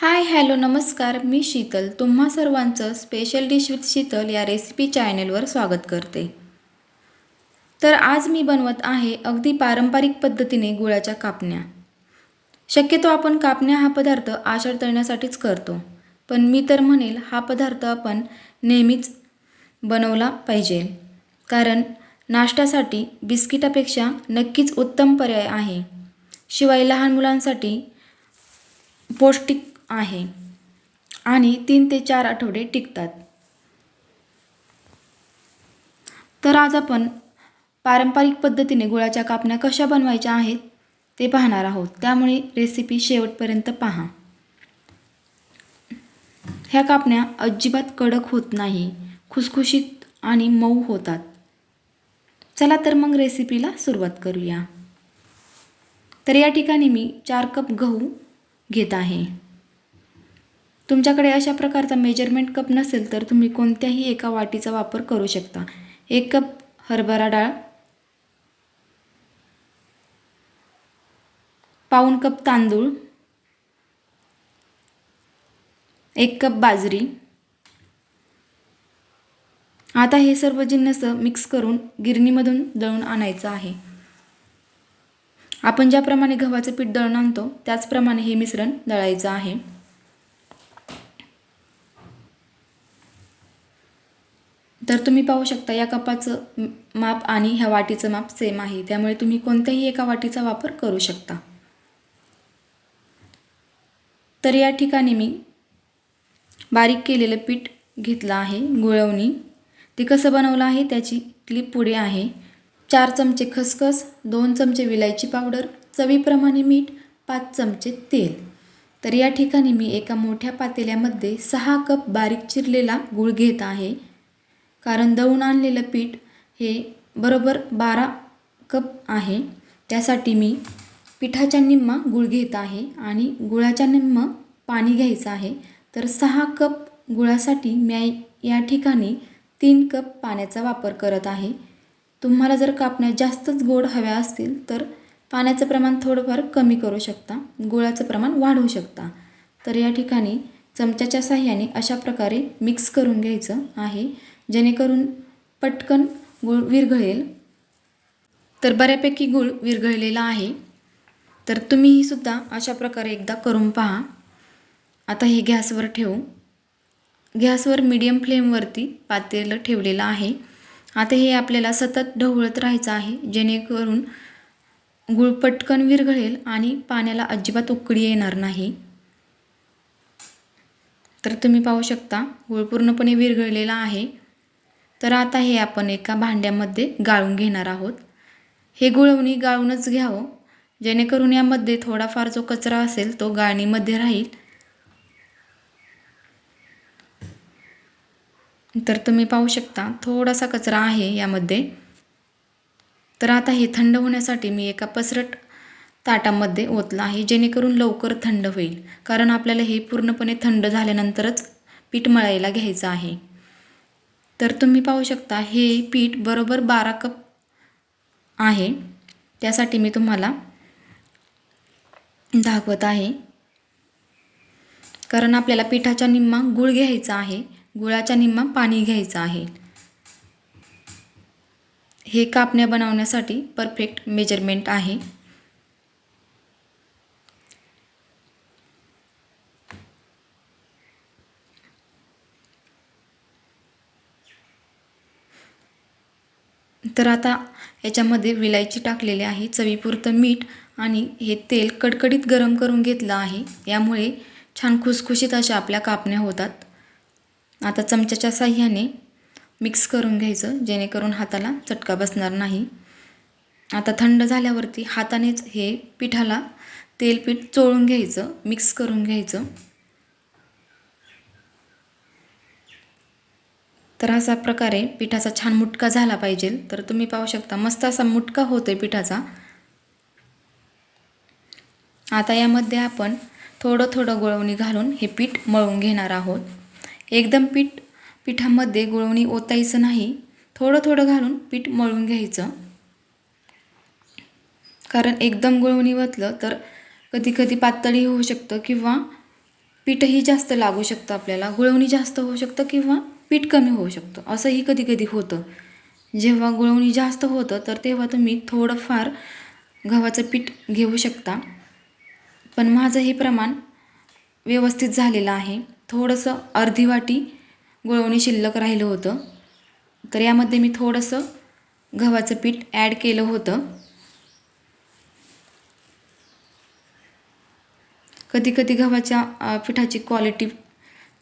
Hi hello नमस्कार. मी शीतल. तुम्हा सर्वांचं स्पेशल डिश विथ शीतल या रेसिपी चॅनेलवर स्वागत करते. तर आज मी बनवत आहे अगदी पारंपरिक पद्धतीने गुळाच्या कापण्या. शक्यतो आपण कापण्या हा पदार्थ आषाढ तळण्यासाठीच करतो पण मी तर म्हणेल हा पदार्थ आपण नेहमीच बनवला पाहिजे. कारण नाश्त्यासाठी बिस्किटापेक्षा नक्कीच उत्तम पर्याय आहे. शिवाय लहान मुलांसाठी पौष्टिक आहे. आणि तीन ते चार आठवडे टिकतात. तर आज आपण पारंपरिक पद्धतीने गुळाच्या कापण्या कशा बनवायच्या आहेत ते पाहणार आहोत. त्यामुळे रेसिपी शेवटपर्यंत पहा. ह्या कापण्या अजिबात कडक होत नाही. खुसखुशीत आणि मऊ होतात. चला तर मग रेसिपीला सुरुवात करूया. तर या ठिकाणी मी चार कप गहू घेत आहे. तुमच्याकडे अशा प्रकारचा मेजरमेंट कप नसेल तर तुम्ही कोणत्याही एका वाटीचा वापर करू शकता. एक कप हरभरा डाळ पाऊण कप तांदूळ एक कप बाजरी. आता हे सर्व जिन्नस मिक्स करून गिरणीमधून दळून आणायचं आहे. आपण ज्याप्रमाणे गव्हाचं पीठ दळून आणतो त्याचप्रमाणे हे मिश्रण दळायचं आहे. तर तुम्ही पाहू शकता या कपाचं माप आणि ह्या वाटीचं माप सेम आहे. त्यामुळे तुम्ही कोणत्याही एका वाटीचा वापर करू शकता. तर या ठिकाणी मी बारीक केलेलं पीठ घेतलं आहे गुळवणी. ते कसं बनवलं आहे? त्याची क्लिप पुढे आहे. चार चमचे खसखस दोन चमचे विलायची पावडर चवीप्रमाणे मीठ पाच चमचे तेल. तर या ठिकाणी मी एका मोठ्या पातेल्यामध्ये सहा कप बारीक चिरलेला गूळ घेत आहे. कारण दळून आणलेलं पीठ हे बरोबर बारा कप आहे. त्यासाठी मी पिठाच्या निम्मा गुळ घेत आहे आणि गुळाच्या निम्म पाणी घ्यायचं आहे. तर सहा कप गुळासाठी मी या ठिकाणी तीन कप पाण्याचा वापर करत आहे. तुम्हाला जर कापण्या जास्तच गोड हव्या असतील तर पाण्याचं प्रमाण थोडंफार कमी करू शकता. गुळाचं प्रमाण वाढवू शकता. तर या ठिकाणी चमच्याच्या साह्याने अशा प्रकारे मिक्स करून घ्यायचं आहे. जेणेकरून पटकन गूळ विरघळेल. तर बऱ्यापैकी गूळ विरघळलेला आहे. तर तुम्हीही सुद्धा अशा प्रकारे एकदा करून पहा. आता हे गॅसवर ठेवू. गॅसवर मीडियम फ्लेमवरती पातेलं ठेवलेलं आहे. आता हे आपल्याला सतत ढवळत राहायचं आहे. जेणेकरून गूळ पटकन विरघळेल आणि पाण्याला अजिबात उकळी येणार नाही. तर तुम्ही पाहू शकता गूळ पूर्णपणे विरघळलेला आहे. तर आता हे आपण एका भांड्यामध्ये गाळून घेणार आहोत. हे गुळवणी गाळूनच घ्यावं. जेणेकरून यामध्ये थोडाफार जो कचरा असेल तो गाळणीमध्ये राहील. तर तुम्ही पाहू शकता थोडासा कचरा आहे यामध्ये. तर आता हे थंड होण्यासाठी मी एका पसरट ताटामध्ये ओतला आहे जेणेकरून लवकर थंड होईल. कारण आपल्याला हे पूर्णपणे थंड झाल्यानंतरच पीठ मळायला घ्यायचं आहे. तर तुम्ही पाहू शकता हे पीठ बरोबर बारा कप आहे. त्यासाठी मी तुम्हाला दाखवत आहे. कारण आपल्याला पिठाच्या निम्मा गुळ घ्यायचा आहे. गुळाच्या निम्मा पाणी घ्यायचं आहे. हे कापण्या बनवण्यासाठी परफेक्ट मेजरमेंट आहे. तर आता याच्यामध्ये विलायची टाकलेली आहे चवीपुरतं मीठ आणि हे तेल कडकडीत गरम करून घेतलं आहे. यामुळे छान खुसखुशीत अशा आपल्या कापण्या होतात. आता चमच्याच्या साह्याने मिक्स करून घ्यायचं जेणेकरून हाताला चटका बसणार नाही. आता थंड झाल्यावरती हातानेच हे पिठाला तेलपीठ चोळून घ्यायचं मिक्स करून घ्यायचं. तर अशा प्रकारे पिठाचा छान मुटका झाला पाहिजे. तर तुम्ही पाहू शकता मस्त असा मुटका होतो आहे पिठाचा. आता यामध्ये आपण थोडं थोडं गुळवणी घालून हे पीठ मळून घेणार आहोत. एकदम पीठ पिठामध्ये गुळवणी ओतायचं नाही. थोडं थोडं घालून पीठ मळून घ्यायचं. कारण एकदम गुळवणी ओतलं तर कधी कधी पातळी होऊ शकतं किंवा पीठही जास्त लागू शकतं आपल्याला. गुळवणी जास्त होऊ शकतं किंवा पीठ कमी होऊ शकतं. असंही कधी कधी होतं. जेव्हा गुळवणी जास्त होतं तर तेव्हा तुम्ही थोडंफार गव्हाचं पीठ घेऊ शकता. पण माझं हे प्रमाण व्यवस्थित झालेलं आहे. थोडंसं अर्धी वाटी गुळवणी शिल्लक राहिलं होतं. तर यामध्ये मी थोडंसं गव्हाचं पीठ ॲड केलं होतं. कधी कधी गव्हाच्या पिठाची क्वालिटी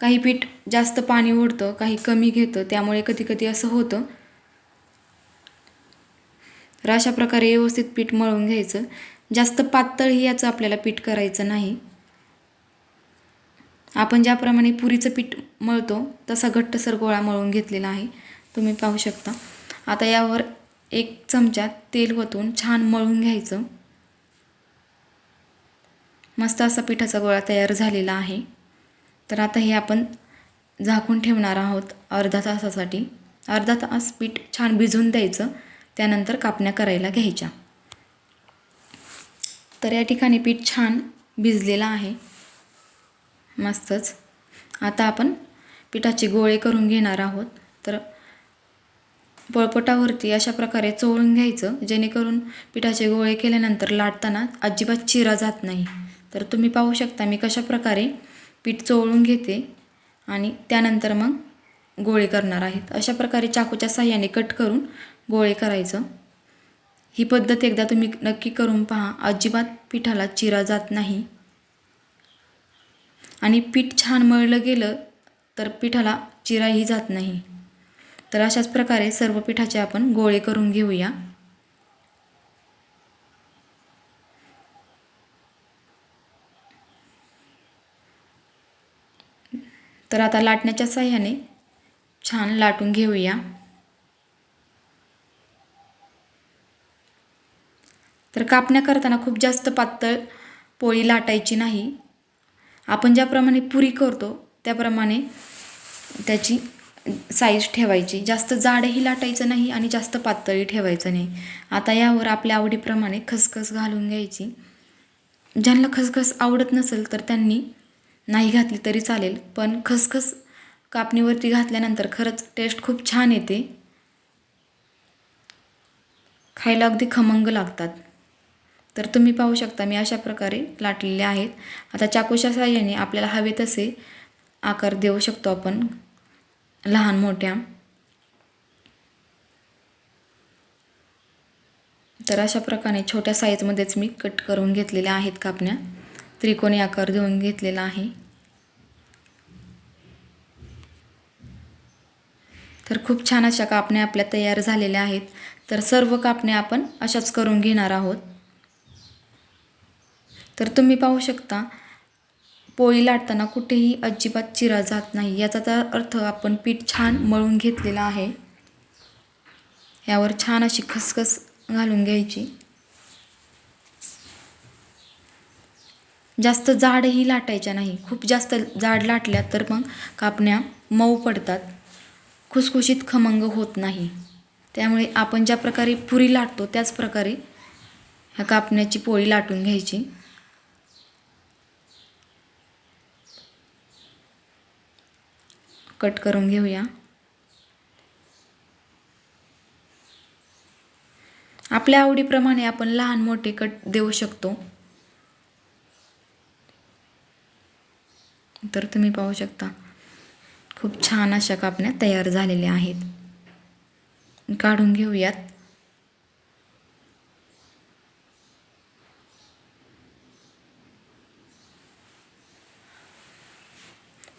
काही पीठ जास्त पाणी ओढतं काही कमी घेतं त्यामुळे कधी कधी असं होतं. तर अशा प्रकारे व्यवस्थित पीठ मळून घ्यायचं. जास्त पातळही याचं आपल्याला पीठ करायचं नाही. आपण ज्याप्रमाणे पुरीचं पीठ मळतो तसा घट्टसर गोळा मळून घेतलेला आहे. तुम्ही पाहू शकता. आता यावर एक चमचा तेल ओतून छान मळून घ्यायचं. मस्त असा पिठाचा गोळा तयार झालेला आहे. तर आता हे आपण झाकून ठेवणार आहोत अर्धा तासासाठी. अर्धा तास पीठ छान भिजून द्यायचं. त्यानंतर कापण्या करायला घ्यायच्या. तर या ठिकाणी पीठ छान भिजलेलं आहे. मस्तच. आता आपण पिठाचे गोळे करून घेणार आहोत. तर पळपटावरती अशा प्रकारे चोळून घ्यायचं जेणेकरून पिठाचे गोळे केल्यानंतर लाटताना अजिबात चिरा जात नाही. तर तुम्ही पाहू शकता मी कशा प्रकारे पीठ चोळून घेते आणि त्यानंतर मग गोळे करणार आहेत. अशा प्रकारे चाकूच्या साह्याने कट करून गोळे करायचं. ही पद्धत एकदा तुम्ही नक्की करून पहा. अजिबात पिठाला चिरा जात नाही. आणि पीठ छान मळलं गेलं तर पिठाला चिराही जात नाही. तर अशाच प्रकारे सर्व पिठाचे आपण गोळे करून घेऊया. तर आता लाटण्याच्या साह्याने छान लाटून घेऊया. तर कापण्या करताना खूप जास्त पातळ पोळी लाटायची नाही. आपण ज्याप्रमाणे पुरी करतो त्याप्रमाणे त्याची साईज ठेवायची. जास्त जाडही लाटायचं नाही आणि जास्त पातळही ठेवायचं नाही. आता यावर आपल्या आवडीप्रमाणे खसखस घालून घ्यायची. ज्यांना खसखस आवडत नसेल तर त्यांनी नाही घातली तरी चालेल पण खसखस कापणीवरती घातल्यानंतर खरंच टेस्ट खूप छान येते. खायला अगदी खमंग लागतात. तर तुम्ही पाहू शकता मी अशा प्रकारे लाटलेले आहेत. आता चाकूच्या साह्याने आपल्याला हवे तसे आकार देऊ शकतो आपण लहान मोठ्या. तर अशा प्रकारे छोट्या साईजमध्येच मी कट करून घेतलेल्या आहेत कापण्या. त्रिकोणी आकार देऊन घेतलेला आहे. तर खूप छान अशा कापण्या आपल्या तयार झालेल्या आहेत. तर सर्व कापण्या आपण अशाच करून घेणार आहोत. तर तुम्ही पाहू शकता पोळी लाटताना कुठेही अजिबात चिरा जात नाही. याचा तर अर्थ आपण पीठ छान मळून घेतलेला आहे. यावर छान अशी खसखस घालून घ्यायची. जास्त जाडही लाटायच्या नाही. खूप जास्त जाड लाटल्या तर मग कापण्या मऊ पडतात. खुसखुशीत खमंग होत नाही. त्यामुळे आपण ज्या प्रकारे पुरी लाटतो त्याच प्रकारे ह्या कापण्याची पोळी लाटून घ्यायची. कट करून घेऊया. आपल्या आवडीप्रमाणे आपण लहान मोठे कट देऊ शकतो. तर तुम्ही पाहू शकता. खूप छान अशा कापण्या तयार झालेल्या आहेत. काढून घेऊयात.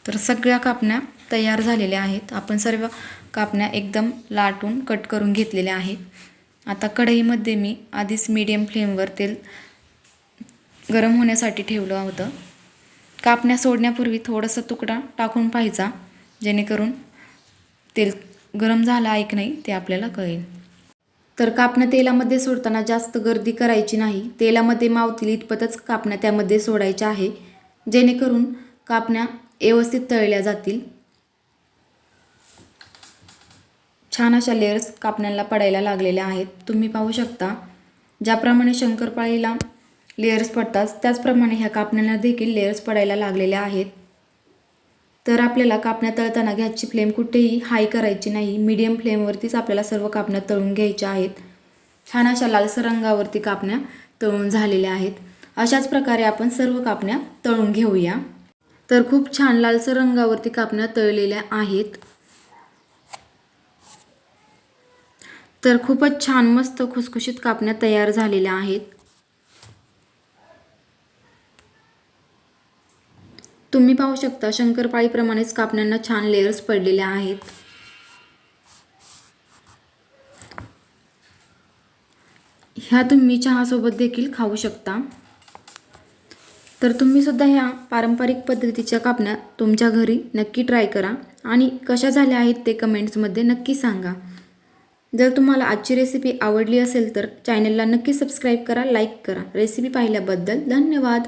तर सगळ्या कापण्या तयार झालेल्या आहेत. आपण सर्व कापण्या एकदम लाटून कट करून घेतलेल्या आहेत. आता कढईमध्ये मी आधीच मीडियम फ्लेमवर तेल गरम होण्यासाठी ठेवलं होतं. कापण्या सोडण्यापूर्वी थोडासा तुकडा टाकून पाहायचा. जेणेकरून तेल गरम झालं आहे की नाही ते आपल्याला कळेल. तर कापण्या तेलामध्ये सोडताना जास्त गर्दी करायची नाही. तेलामध्ये मावतील इतपतच कापण्या त्यामध्ये सोडायच्या आहे. जेणेकरून कापण्या व्यवस्थित तळल्या जातील. छान अशा लेअर्स कापण्याला पडायला लागलेल्या आहेत. तुम्ही पाहू शकता ज्याप्रमाणे शंकरपाळीला लेअर्स पडतात त्याचप्रमाणे ह्या कापण्याला देखील लेयर्स पडायला लागलेल्या आहेत. तर आपल्याला कापण्या तळताना गॅसची फ्लेम कुठेही हाय करायची नाही. मीडियम फ्लेमवरतीच आपल्याला सर्व कापण्या तळून घ्यायच्या आहेत. छान अशा लालसर रंगावरती कापण्या तळून झालेल्या आहेत. अशाच प्रकारे आपण सर्व कापण्या तळून घेऊया. तर खूप छान लालसर रंगावरती कापण्या तळलेल्या आहेत. तर खूपच छान मस्त खुसखुशीत कापण्या तयार झालेल्या आहेत. तुम्ही पाहू शकता शंकरपाळीप्रमाणेच कापण्यांना छान लेअर्स पडलेल्या आहेत. ह्या तुम्ही चहासोबत देखील खाऊ शकता. तर तुम्ही सुद्धा ह्या पारंपरिक पद्धतीच्या कापण्या तुमच्या घरी नक्की ट्राय करा आणि कशा झाल्या आहेत ते कमेंट्समध्ये नक्की सांगा. जर तुम्हाला आजची रेसिपी आवडली असेल तर चॅनलला नक्की सबस्क्राईब करा लाईक करा. रेसिपी पाहिल्याबद्दल धन्यवाद.